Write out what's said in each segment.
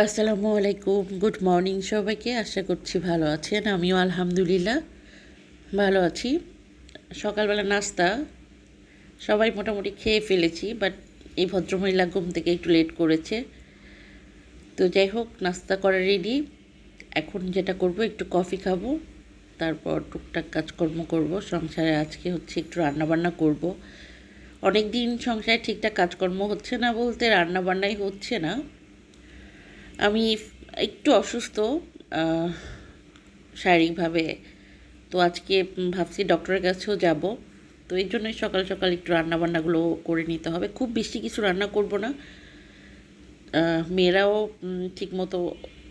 আসসালামু আলাইকুম good morning সবাইকে, আশা করছি ভালো আছেন, আমিও আলহামদুলিল্লাহ, ভালো আছি। সকালবেলা নাস্তা, সবাই মোটামুটি খেয়ে ফেলেছি বাট এই ভদ্রমহিলা ঘুম থেকে একটু লেট করেছে। তো যাই হোক, নাস্তা করা রেডি এখন যেটা করব, একটু কফি খাব, তারপর টুকটাক কাজকর্ম করব, সংসারে আজকে হচ্ছে একটু রান্নাবান্না করব। অনেক দিন সংসারে ঠিকঠাক কাজকর্ম হচ্ছে না বলতে, রান্নাবান্নাই হচ্ছে না। আমি একটু অসুস্থ শারীরিকভাবে। তো আজকে ভাবছি ডক্টরের কাছেও যাব। তো এই জন্যই সকাল সকাল একটু রান্নাবান্নাগুলো করে নিতে হবে। খুব বেশি কিছু রান্না করব না। মেয়েরাও ঠিকমতো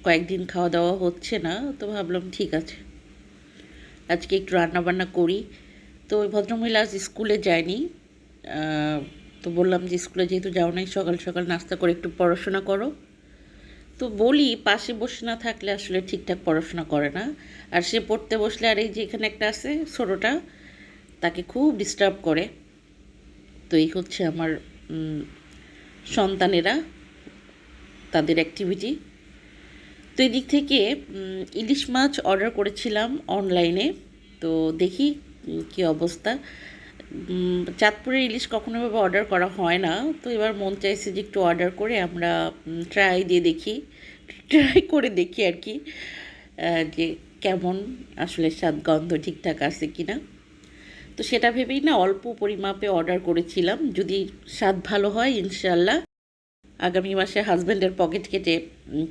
কয়েকদিন খাওয়া দাওয়া হচ্ছে না। তো ভাবলাম ঠিক আছে। আজকে একটু রান্নাবান্না করি। তো ওই ভদ্রমহিলা আজ স্কুলে যায়নি। তো বললাম যে স্কুলে যেহেতু যাও নাই, সকাল সকাল নাস্তা করে একটু পড়াশোনা করো। তো বলি, পাশে বসে না থাকলে আসলে ঠিকঠাক পড়াশোনা করে না। আর সে পড়তে বসলে, আর এই যে এখানে একটা আছে ছোটোটা, তাকে খুব ডিস্টার্ব করে। তো এই হচ্ছে আমার সন্তানেরা, তাদের অ্যাক্টিভিটি তো এদিক থেকে ইলিশ মাছ অর্ডার করেছিলাম অনলাইনে তো দেখি কী অবস্থা। চাঁদপুরের ইলিশ কখনো এভাবে অর্ডার করা হয় না। তো এবার মন চাইছে যে একটু অর্ডার করে আমরা ট্রাই দিয়ে দেখি। ট্রাই করে দেখি আর কি যে কেমন আসলে স্বাদ গন্ধ ঠিকঠাক আছে কি না তো সেটা ভেবেই না অল্প পরিমাপে অর্ডার করেছিলাম। যদি স্বাদ ভালো হয় ইনশাল্লাহ আগামী মাসে হাজব্যান্ডের পকেট কেটে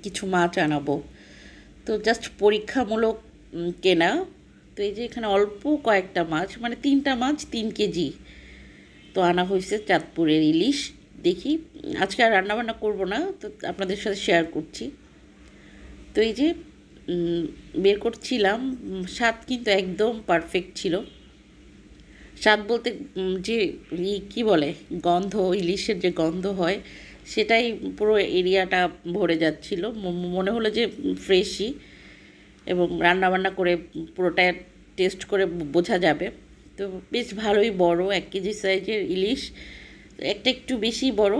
কিছু মাছ আনাবো। তো জাস্ট পরীক্ষামূলক কেনা। তো এই যে এখানে অল্প কয়েকটা মাছ মানে তিনটা মাছ, তিন কেজি। তো আনা হয়েছে চাঁদপুরের ইলিশ। দেখি, আজকে আর রান্নাবান্না করব না, তো আপনাদের সাথে শেয়ার করছি। তো এই যে বের করছিলাম স্বাদ কিন্তু একদম পারফেক্ট ছিল। স্বাদ বলতে যে কী বলে, গন্ধ, ইলিশের যে গন্ধ হয়, সেটাই পুরো এরিয়াটা ভরে যাচ্ছিল। মনে হলো যে ফ্রেশই এবং রান্নাবান্না করে পুরোটা টেস্ট করে বোঝা যাবে। তো বেশ ভালোই বড়, এক কেজি সাইজের ইলিশ। একটা একটু বেশি বড়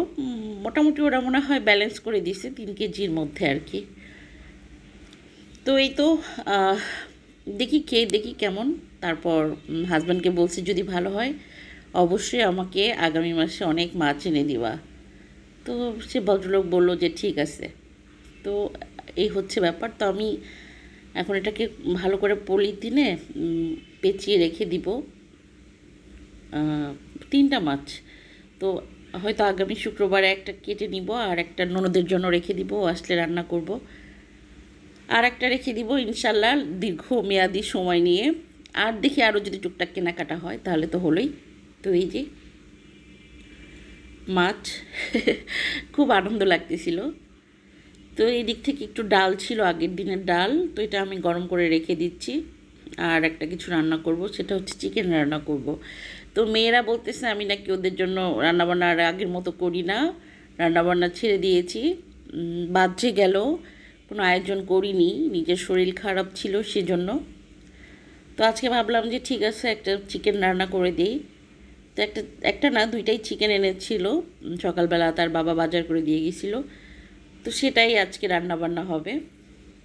মোটামুটি ওরা মনে হয় ব্যালেন্স করে দিছে তিন কেজির মধ্যে আর কি। তো এই তো দেখি খেয়ে দেখি কেমন। তারপর হাজব্যান্ডকে বলছি যদি ভালো হয়, অবশ্যই আমাকে আগামী মাসে অনেক মাছ এনে দিবা। তো সে ভদ্রলোক বলল যে ঠিক আছে। তো এই হচ্ছে ব্যাপার। তো আমি এখন এটাকে ভালো করে পলিথিনে পেঁচিয়ে রেখে দিব। তিনটা মাছ। তো হয়তো আগামী শুক্রবারে একটা কেটে নিব আর একটা ননদের জন্য রেখে দিব আসলে রান্না করব। আর একটা রেখে দিব ইনশাল্লাহ দীর্ঘমেয়াদী সময় নিয়ে। আর দেখি আরও যদি টুকটাক কেনাকাটা হয়, তাহলে তো হলোই। তো এই যে মাছ, খুব আনন্দ লাগতেছিল। তো এই দিক থেকে একটু ডাল ছিল, আগের দিনের ডাল। তো এটা আমি গরম করে রেখে দিচ্ছি। আর একটা কিছু রান্না করব, সেটা হচ্ছে চিকেন রান্না করব। তো মেয়েরা বলতেছে, আমি নাকি ওদের জন্য রান্নাবান্না আর আগের মতো করি না। রান্নাবান্না ছেড়ে দিয়েছি। বাজে গেল। কোনো আয়োজন করিনি। নিজের শরীর খারাপ ছিল সেজন্য। তো আজকে ভাবলাম যে, ঠিক আছে, একটা চিকেন রান্না করে দিই। তো একটা একটা না, দুইটাই চিকেন এনেছিল। সকালবেলা তার বাবা বাজার করে দিয়ে গেছিল। তো সেটাই আজকে রান্না বান্না হবে।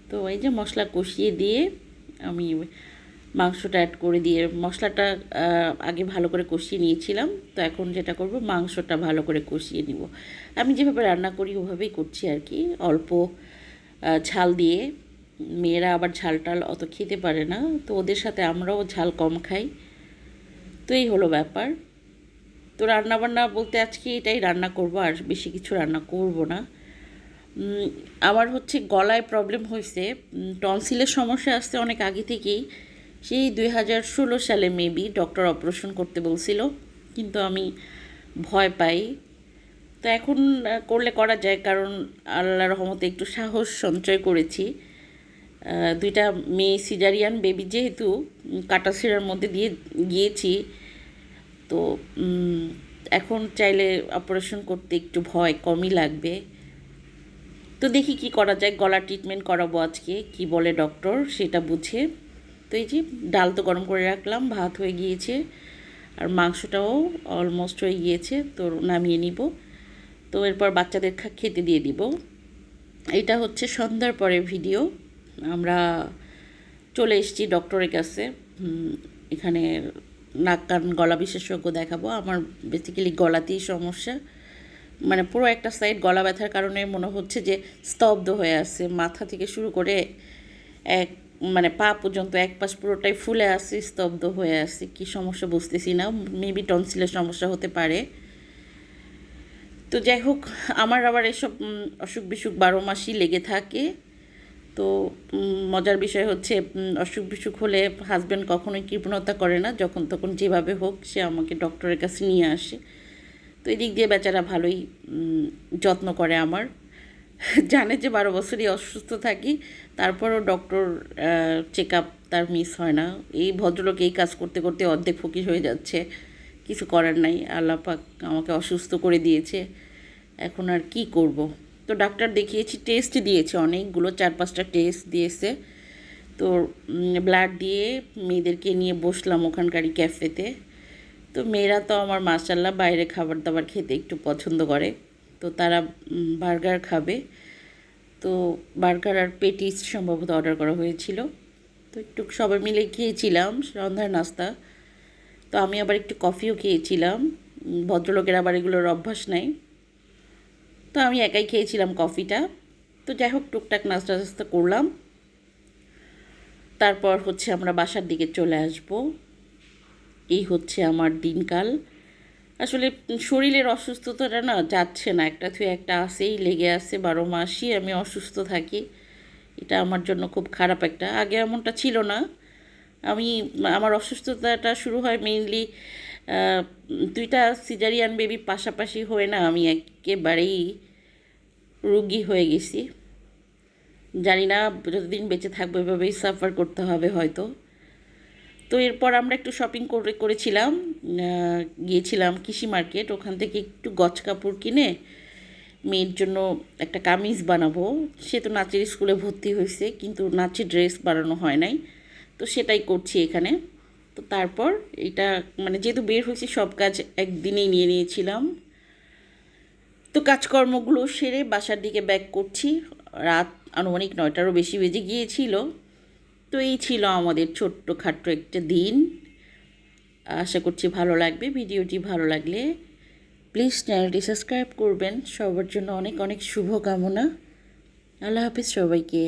তো এই যে মশলা কষিয়ে দিয়ে আমি মাংসটা অ্যাড করে দিয়ে মশলাটা আগে ভালো করে কষিয়ে নিয়েছিলাম। তো এখন যেটা করব, মাংসটা ভালো করে কষিয়ে নিব। আমি যেভাবে রান্না করি ওভাবেই করছি আর কি। অল্প ঝাল দিয়ে। মেয়েরা আবার ঝাল টাল অত খেতে পারে না। তো ওদের সাথে আমরাও ঝাল কম খাই। তো এই হলো ব্যাপার। তো রান্নাবান্না বলতে আজকে এটাই রান্না করব, আর বেশি কিছু রান্না করব না। আমার হচ্ছে গলায় প্রবলেম হয়েছে টনসিলের সমস্যা আসতে অনেক আগে থেকেই। সেই দুই হাজার ষোলো সালে মেবি ডক্টর অপারেশন করতে বলছিল, কিন্তু আমি ভয় পাই। তো এখন করলে করা যায়, কারণ আল্লাহ রহমতে একটু সাহস সঞ্চয় করেছি। দুইটা মেয়ে সিজারিয়ান বেবি যেহেতু কাটাছিঁড়ার মধ্যে দিয়ে গিয়েছি। তো এখন চাইলে অপারেশন করতে একটু ভয় কমই লাগবে। তো দেখি কি করা যায়, গলা ট্রিটমেন্ট করাবো আজকে, কি বলে ডক্টর সেটা বুঝে। তো এই যে ডাল তো গরম করে রাখলাম, ভাত হয়ে গিয়েছে, আর মাংসটাও অলমোস্ট হয়ে গিয়েছে, তো নামিয়ে নিব। তো এরপর বাচ্চাদের খেতে দিয়ে দিব। এটা হচ্ছে সন্ধ্যার পরে ভিডিও আমরা চলে এসেছি ডক্টরের কাছে। এখানে নাক কান গলা বিশেষজ্ঞ দেখাবো। আমার বেসিক্যালি গলাতেই সমস্যা। মানে পুরো একটা সাইড গলা ব্যথার কারণে মনে হচ্ছে যে স্তব্ধ হয়ে আছে। মাথা থেকে শুরু করে এক মানে পা পর্যন্ত এক পাশ পুরোটাই ফুলে আছে, স্তব্ধ হয়ে আছে। কি সমস্যা বুঝতেছি না। মেবি টনসিলের সমস্যা হতে পারে। তো যাই হোক, আমার আবার এসব অসুখ বিসুখ বারো মাসই লেগে থাকে। তো মজার বিষয় হচ্ছে অসুখ বিসুখ হলে হাজব্যান্ড কখনোই কৃপণতা করে না। যখন তখন যেভাবে হোক সে আমাকে ডক্টরের কাছে নিয়ে আসে। তো এদিক দিয়ে বেচারা ভালোই যত্ন করে আমার। জানে যে বারো বছরই অসুস্থ থাকি, তারপরও ডক্টর চেক আপ তার মিস হয় না। এই ভদ্রলোক এই কাজ করতে করতে অর্ধেক ফকির হয়ে যাচ্ছে, কিছু করার নাই। আল্লাহ পাক আমাকে অসুস্থ করে দিয়েছে, এখন আর কি করব? তো ডাক্তার দেখিয়েছি টেস্ট দিয়েছে অনেকগুলো, চার পাঁচটা টেস্ট দিয়েছে। তো ব্লাড দিয়ে মেয়েদেরকে নিয়ে বসলাম ওখানকারই ক্যাফেতে তো মেয়েরা তো আমার মাসাল্লাহ বাইরে খাবার দাবার খেতে একটু পছন্দ করে। তো তারা বার্গার খাবে। তো বার্গার আর পেটিস সম্ভবত অর্ডার করা হয়েছিল। তো একটু সবাই মিলে খেয়েছিলাম সন্ধ্যার নাস্তা। তো আমি আবার একটু কফিও খেয়েছিলাম। ভদ্রলোকের আবার এগুলোর অভ্যাস নাই। তো আমি একাই খেয়েছিলাম কফিটা। তো যাই হোক, টুকটাক নাস্তা টাস্তা করলাম। তারপর হচ্ছে আমরা বাসার দিকে চলে আসব। এই হচ্ছে আমার দিনকাল। আসলে শরীরের অসুস্থতাটা না যাচ্ছে না, একটা থুয়ে একটা আসেই লেগে আছে, বারো মাসই আমি অসুস্থ থাকি। এটা আমার জন্য খুব খারাপ একটা, আগে এমনটা ছিল না। আমি আমার অসুস্থতাটা শুরু হয় মেইনলি দুইটা সিজারিয়ান বেবি পাশাপাশি হয়ে না আমি একেবারেই রুগী হয়ে গেছি। জানি না যতদিন বেঁচে থাকব এভাবেই সাফার করতে হবে হয়তো। তো এরপর আমরা একটু শপিং করে করেছিলাম গিয়েছিলাম কৃষি মার্কেট ওখান থেকে একটু গছ কাপড় কিনে মেয়ের জন্য একটা কামিজ বানাবো। সে তো নাচের স্কুলে ভর্তি হয়েছে, কিন্তু নাচের ড্রেস বানানো হয় নাই। তো সেটাই করছি এখানে। তো তারপর এটা মানে যেহেতু বের হয়েছি, সব কাজ একদিনেই নিয়ে নিয়েছিলাম। তো কাজকর্মগুলো সেরে বাসার দিকে ব্যাক করছি। রাত আনুমানিক নয়টারও বেশি বেজে গিয়েছিল। তো এই ছিল আমাদের ছোট্ট খাট্ট একটা দিন। আশা করছি ভালো লাগবে, ভিডিওটি ভালো লাগলে প্লিজ চ্যানেলটি সাবস্ক্রাইব করবেন। সবার জন্য অনেক অনেক শুভকামনা। আল্লাহ হাফিজ সবাইকে।